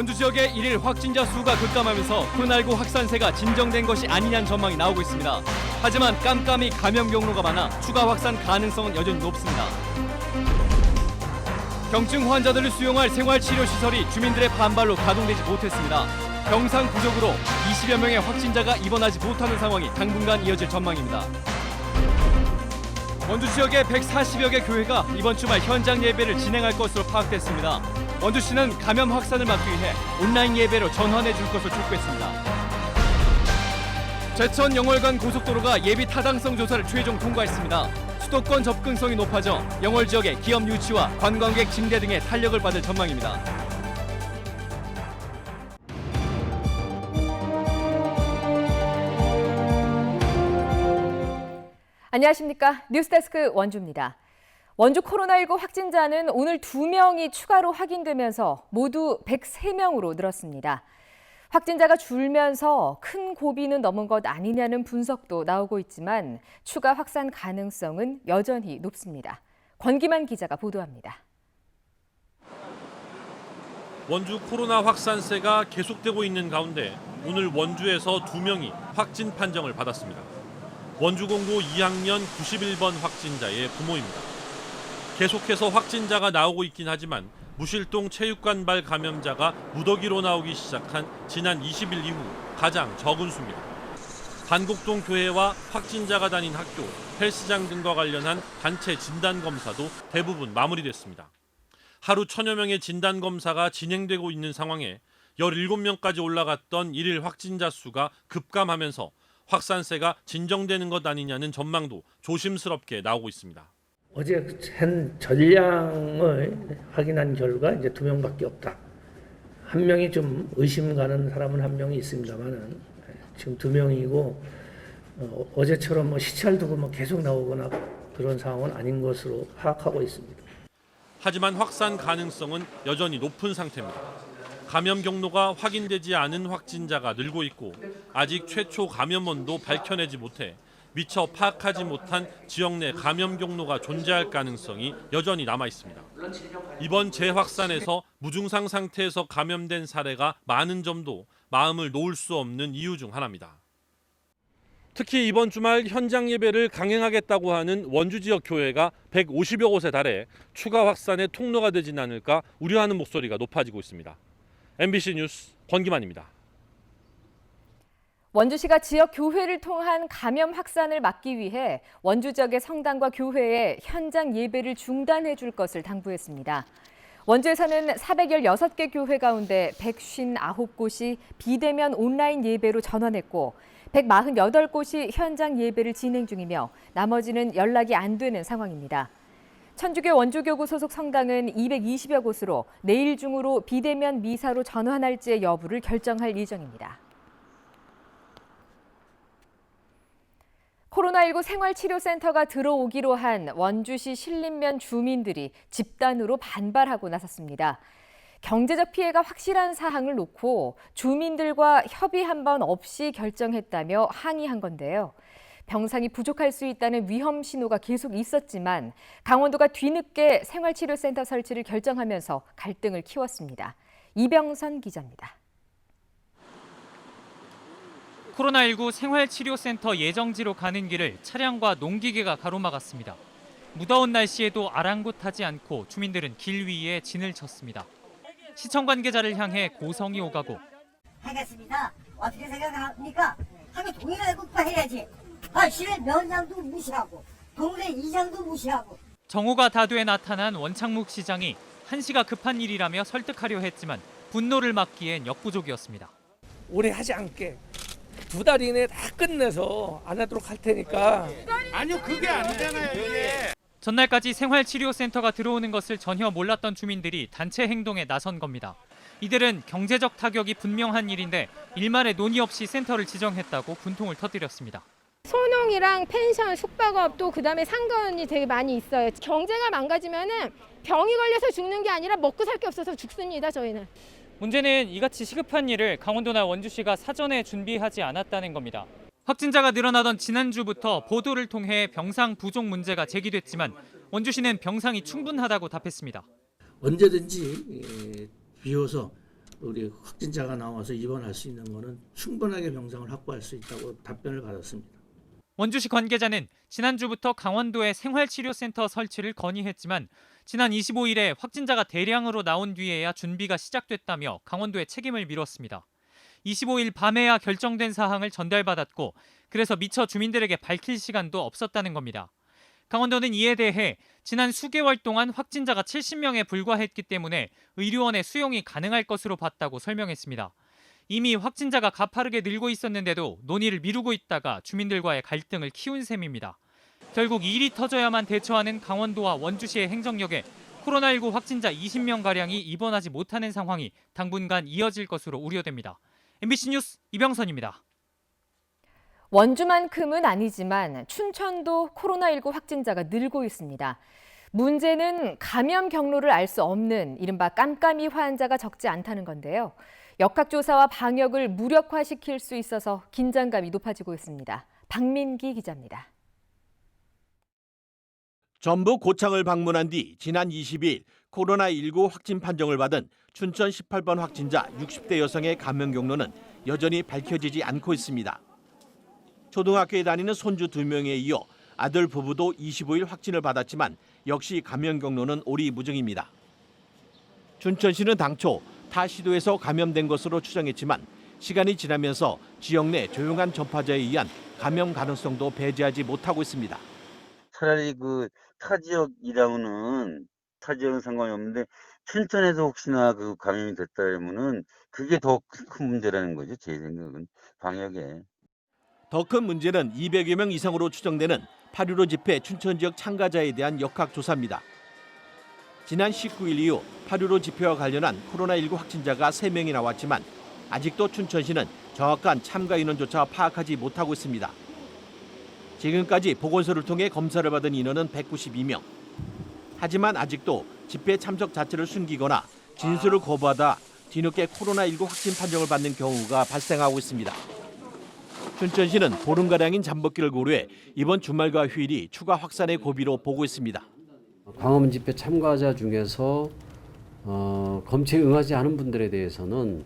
원주 지역의 일일 확진자 수가 급감하면서 코로나19 확산세가 진정된 것이 아니냐는 전망이 나오고 있습니다. 하지만 깜깜이 감염 경로가 많아 추가 확산 가능성은 여전히 높습니다. 경증 환자들을 수용할 생활치료시설이 주민들의 반발로 가동되지 못했습니다. 병상 부족으로 20여 명의 확진자가 입원하지 못하는 상황이 당분간 이어질 전망입니다. 원주 지역의 140여 개 교회가 이번 주말 현장 예배를 진행할 것으로 파악됐습니다. 원주시는 감염 확산을 막기 위해 온라인 예배로 전환해 줄 것을 촉구했습니다. 제천 영월간 고속도로가 예비 타당성 조사를 최종 통과했습니다. 수도권 접근성이 높아져 영월 지역의 기업 유치와 관광객 증대 등의 탄력을 받을 전망입니다. 안녕하십니까. 뉴스데스크 원주입니다. 원주 코로나19 확진자는 오늘 2명이 추가로 확인되면서 모두 103명으로 늘었습니다. 확진자가 줄면서 큰 고비는 넘은 것 아니냐는 분석도 나오고 있지만 추가 확산 가능성은 여전히 높습니다. 권기만 기자가 보도합니다. 원주 코로나 확산세가 계속되고 있는 가운데 오늘 원주에서 두 명이 확진 판정을 받았습니다. 원주공고 2학년 91번 확진자의 부모입니다. 계속해서 확진자가 나오고 있긴 하지만 무실동 체육관 발 감염자가 무더기로 나오기 시작한 지난 20일 이후 가장 적은 수입니다. 반곡동 교회와 확진자가 다닌 학교, 헬스장 등과 관련한 단체 진단 검사도 대부분 마무리됐습니다. 하루 천여 명의 진단 검사가 진행되고 있는 상황에 17명까지 올라갔던 일일 확진자 수가 급감하면서 확산세가 진정되는 것 아니냐는 전망도 조심스럽게 나오고 있습니다. 어제 한 전량을 확인한 결과 이제 두 명밖에 없다. 한 명이 좀 의심 가는 사람은 한 명이 있습니다만은 지금 두 명이고 어, 어제처럼 뭐 시찰 두고 뭐 계속 나오거나 그런 상황은 아닌 것으로 파악하고 있습니다. 하지만 확산 가능성은 여전히 높은 상태입니다. 감염 경로가 확인되지 않은 확진자가 늘고 있고 아직 최초 감염원도 밝혀내지 못해 미처 파악하지 못한 지역 내 감염 경로가 존재할 가능성이 여전히 남아 있습니다. 이번 재확산에서 무증상 상태에서 감염된 사례가 많은 점도 마음을 놓을 수 없는 이유 중 하나입니다. 특히 이번 주말 현장 예배를 강행하겠다고 하는 원주 지역 교회가 150여 곳에 달해 추가 확산의 통로가 되진 않을까 우려하는 목소리가 높아지고 있습니다. MBC 뉴스 권기만입니다. 원주시가 지역 교회를 통한 감염 확산을 막기 위해 원주 지역의 성당과 교회에 현장 예배를 중단해 줄 것을 당부했습니다. 원주에서는 416개 교회 가운데 159곳이 비대면 온라인 예배로 전환했고 148곳이 현장 예배를 진행 중이며 나머지는 연락이 안 되는 상황입니다. 천주교 원주교구 소속 성당은 220여 곳으로 내일 중으로 비대면 미사로 전환할지의 여부를 결정할 예정입니다. 코로나19 생활치료센터가 들어오기로 한 원주시 신림면 주민들이 집단으로 반발하고 나섰습니다. 경제적 피해가 확실한 사항을 놓고 주민들과 협의 한 번 없이 결정했다며 항의한 건데요. 병상이 부족할 수 있다는 위험 신호가 계속 있었지만 강원도가 뒤늦게 생활치료센터 설치를 결정하면서 갈등을 키웠습니다. 이병선 기자입니다. 코로나19 생활치료센터 예정지로 가는 길을 차량과 농기계가 가로막았습니다. 무더운 날씨에도 아랑곳하지 않고 주민들은 길 위에 진을 쳤습니다. 시청 관계자를 향해 고성이 오가고 하겠습니다. 어떻게 생각합니까? 하루 종일 국파해야지. 아, 시내 면장도 무시하고, 동네 이장도 무시하고. 정오가 다돼 나타난 원창묵 시장이 한시가 급한 일이라며 설득하려 했지만 분노를 막기엔 역부족이었습니다. 오래 하지 않게 두 달 이내에 다 끝내서 안 하도록 할 테니까 아니요 그게 아니잖아요 이게 전날까지 생활치료센터가 들어오는 것을 전혀 몰랐던 주민들이 단체 행동에 나선 겁니다. 이들은 경제적 타격이 분명한 일인데 일말의 논의 없이 센터를 지정했다고 분통을 터뜨렸습니다. 소농이랑 펜션, 숙박업 또 그다음에 상권이 되게 많이 있어요. 경제가 망가지면은 병이 걸려서 죽는 게 아니라 먹고 살 게 없어서 죽습니다. 저희는. 문제는 이같이 시급한 일을 강원도나 원주시가 사전에 준비하지 않았다는 겁니다. 확진자가 늘어나던 지난주부터 보도를 통해 병상 부족 문제가 제기됐지만 원주시는 병상이 충분하다고 답했습니다. 언제든지 예, 비워서 우리 확진자가 나와서 입원할 수 있는 거는 충분하게 병상을 확보할 수 있다고 답변을 받았습니다. 원주시 관계자는 지난주부터 강원도에 생활치료센터 설치를 건의했지만 지난 25일에 확진자가 대량으로 나온 뒤에야 준비가 시작됐다며 강원도에 책임을 밀었습니다. 25일 밤에야 결정된 사항을 전달받았고 그래서 미처 주민들에게 밝힐 시간도 없었다는 겁니다. 강원도는 이에 대해 지난 수개월 동안 확진자가 70명에 불과했기 때문에 의료원의 수용이 가능할 것으로 봤다고 설명했습니다. 이미 확진자가 가파르게 늘고 있었는데도 논의를 미루고 있다가 주민들과의 갈등을 키운 셈입니다. 결국 일이 터져야만 대처하는 강원도와 원주시의 행정력에 코로나19 확진자 20명가량이 입원하지 못하는 상황이 당분간 이어질 것으로 우려됩니다. MBC 뉴스 이병선입니다. 원주만큼은 아니지만 춘천도 코로나19 확진자가 늘고 있습니다. 문제는 감염 경로를 알 수 없는 이른바 깜깜이 환자가 적지 않다는 건데요. 역학조사와 방역을 무력화시킬 수 있어서 긴장감이 높아지고 있습니다. 박민기 기자입니다. 전북 고창을 방문한 뒤 지난 20일 코로나19 확진 판정을 받은 춘천 18번 확진자 60대 여성의 감염 경로는 여전히 밝혀지지 않고 있습니다. 초등학교에 다니는 손주 2명에 이어 아들 부부도 25일 확진을 받았지만 역시 감염 경로는 오리무중입니다. 춘천시는 당초 타 시도에서 감염된 것으로 추정했지만 시간이 지나면서 지역 내 조용한 전파자에 의한 감염 가능성도 배제하지 못하고 있습니다. 차라리 그 타 지역이라면은 타 지역은 상관이 없는데 춘천에서 혹시나 그 감염이 됐다 그러면은 그게 더 큰 문제라는 거죠. 제 생각은 방역에. 더 큰 문제는 200여 명 이상으로 추정되는 8.15 집회 춘천 지역 참가자에 대한 역학조사입니다. 지난 19일 이후 8.15 집회와 관련한 코로나19 확진자가 3명이 나왔지만 아직도 춘천시는 정확한 참가 인원조차 파악하지 못하고 있습니다. 지금까지 보건소를 통해 검사를 받은 인원은 192명. 하지만 아직도 집회 참석 자체를 숨기거나 진술을 거부하다 뒤늦게 코로나19 확진 판정을 받는 경우가 발생하고 있습니다. 춘천시는 보름가량인 잠복기를 고려해 이번 주말과 휴일이 추가 확산의 고비로 보고 있습니다. 광화문 집회 참가자 중에서 어, 검체에 응하지 않은 분들에 대해서는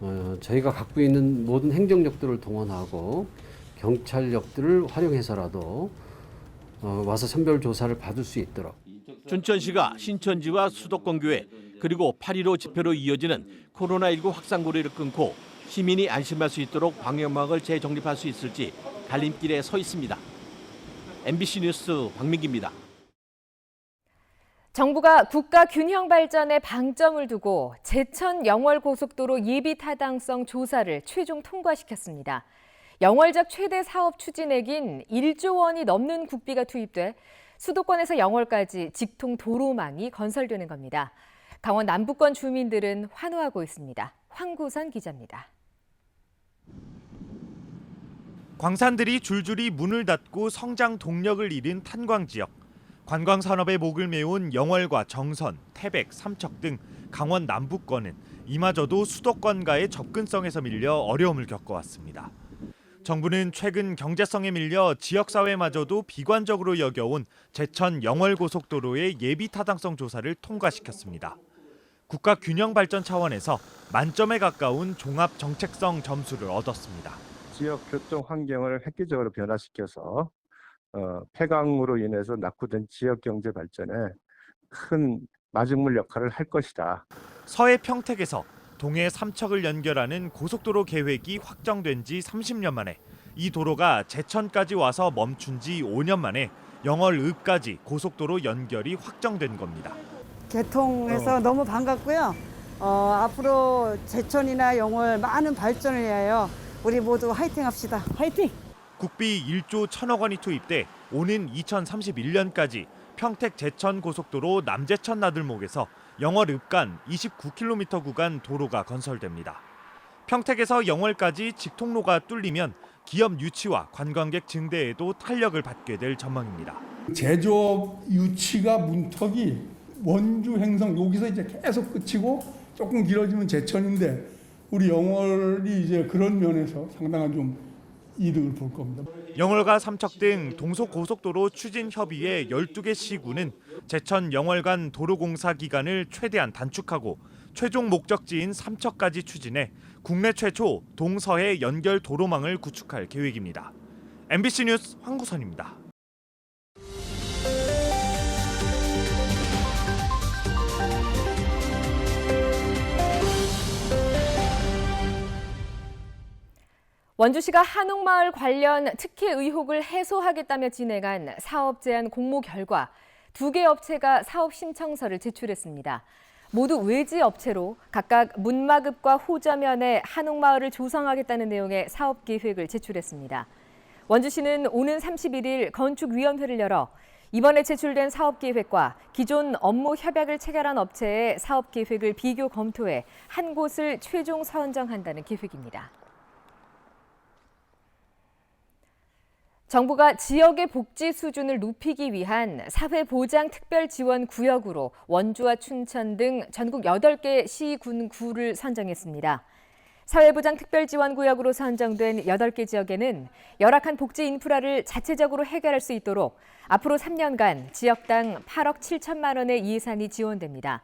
어, 저희가 갖고 있는 모든 행정력들을 동원하고 경찰력들을 활용해서라도 어, 와서 선별 조사를 받을 수 있도록 춘천시가 신천지와 수도권교회 그리고 8.15 집회로 이어지는 코로나19 확산 고리를 끊고 시민이 안심할 수 있도록 방역망을 재정립할 수 있을지 갈림길에 서 있습니다. MBC 뉴스 박민기입니다. 정부가 국가 균형 발전에 방점을 두고 제천 영월 고속도로 예비 타당성 조사를 최종 통과시켰습니다. 영월적 최대 사업 추진액인 1조 원이 넘는 국비가 투입돼 수도권에서 영월까지 직통 도로망이 건설되는 겁니다. 강원 남부권 주민들은 환호하고 있습니다. 황구선 기자입니다. 광산들이 줄줄이 문을 닫고 성장 동력을 잃은 탄광 지역. 관광 산업의 목을 메운 영월과 정선, 태백, 삼척 등 강원 남부권은 이마저도 수도권과의 접근성에서 밀려 어려움을 겪어왔습니다. 정부는 최근 경제성에 밀려 지역사회마저도 비관적으로 여겨온 제천 영월 고속도로의 예비 타당성 조사를 통과시켰습니다. 국가 균형 발전 차원에서 만점에 가까운 종합 정책성 점수를 얻었습니다. 지역 교통 환경을 획기적으로 변화시켜서 어, 폐광으로 인해서 낙후된 지역 경제 발전에 큰 마중물 역할을 할 것이다. 서해 평택에서 동해 삼척을 연결하는 고속도로 계획이 확정된 지 30년 만에 이 도로가 제천까지 와서 멈춘 지 5년 만에 영월읍까지 고속도로 연결이 확정된 겁니다. 개통해서 너무 반갑고요. 어, 앞으로 제천이나 영월 많은 발전을 위하여 우리 모두 화이팅 합시다. 화이팅! 국비 1조 1천억 원이 투입돼 오는 2031년까지 평택 제천 고속도로 남제천 나들목에서 영월 읍 간 29km 구간 도로가 건설됩니다. 평택에서 영월까지 직통로가 뚫리면 기업 유치와 관광객 증대에도 탄력을 받게 될 전망입니다. 제조업 유치가 문턱이 원주 행성 여기서 이제 계속 끝이고 조금 길어지면 제천인데 우리 영월이 이제 그런 면에서 상당한 좀 이득을 볼 겁니다. 영월과 삼척 등 동서고속도로 추진 협의회 12개 시군은 제천 영월 간 도로 공사 기간을 최대한 단축하고 최종 목적지인 삼척까지 추진해 국내 최초 동서해 연결 도로망을 구축할 계획입니다. MBC 뉴스 황구선입니다. 원주시가 한옥마을 관련 특혜 의혹을 해소하겠다며 진행한 사업 제안 공모 결과 두 개 업체가 사업 신청서를 제출했습니다. 모두 외지 업체로 각각 문마급과 호저면에 한옥마을을 조성하겠다는 내용의 사업 계획을 제출했습니다. 원주시는 오는 31일 건축위원회를 열어 이번에 제출된 사업 계획과 기존 업무 협약을 체결한 업체의 사업 계획을 비교 검토해 한 곳을 최종 선정한다는 계획입니다. 정부가 지역의 복지 수준을 높이기 위한 사회보장 특별지원 구역으로 원주와 춘천 등 전국 8개 시, 군, 구를 선정했습니다. 사회보장 특별지원구역으로 선정된 8개 지역에는 열악한 복지 인프라를 자체적으로 해결할 수 있도록 앞으로 3년간 지역당 8억 7천만 원의 예산이 지원됩니다.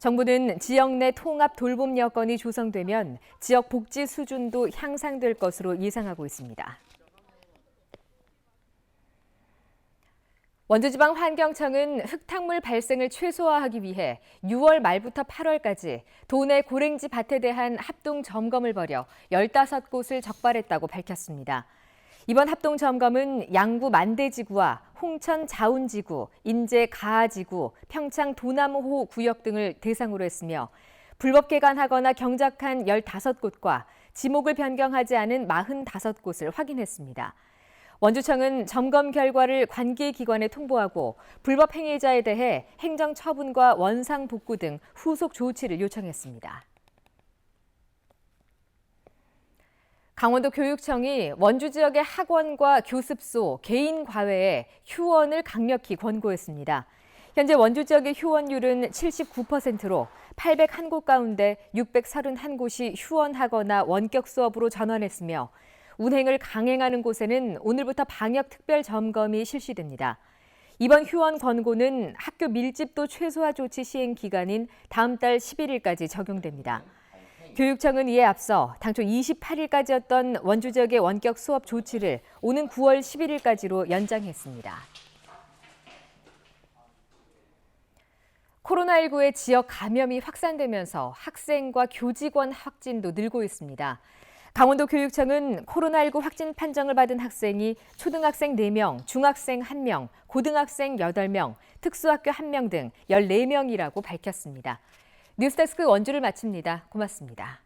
정부는 지역 내 통합 돌봄 여건이 조성되면 지역 복지 수준도 향상될 것으로 예상하고 있습니다. 원주지방 환경청은 흙탕물 발생을 최소화하기 위해 6월 말부터 8월까지 도내 고랭지 밭에 대한 합동 점검을 벌여 15곳을 적발했다고 밝혔습니다. 이번 합동 점검은 양구 만대지구와 홍천 자운지구, 인제 가하지구, 평창 도남호 구역 등을 대상으로 했으며 불법 개간하거나 경작한 15곳과 지목을 변경하지 않은 45곳을 확인했습니다. 원주청은 점검 결과를 관계기관에 통보하고 불법 행위자에 대해 행정 처분과 원상 복구 등 후속 조치를 요청했습니다. 강원도 교육청이 원주 지역의 학원과 교습소, 개인 과외에 휴원을 강력히 권고했습니다. 현재 원주 지역의 휴원율은 79%로 801곳 가운데 631곳이 휴원하거나 원격 수업으로 전환했으며 운행을 강행하는 곳에는 오늘부터 방역 특별 점검이 실시됩니다. 이번 휴원 권고는 학교 밀집도 최소화 조치 시행 기간인 다음 달 11일까지 적용됩니다. 교육청은 이에 앞서 당초 28일까지였던 원주 지역의 원격 수업 조치를 오는 9월 11일까지로 연장했습니다. 코로나19의 지역 감염이 확산되면서 학생과 교직원 확진도 늘고 있습니다. 강원도 교육청은 코로나19 확진 판정을 받은 학생이 초등학생 4명, 중학생 1명, 고등학생 8명, 특수학교 1명 등 14명이라고 밝혔습니다. 뉴스데스크 원주를 마칩니다. 고맙습니다.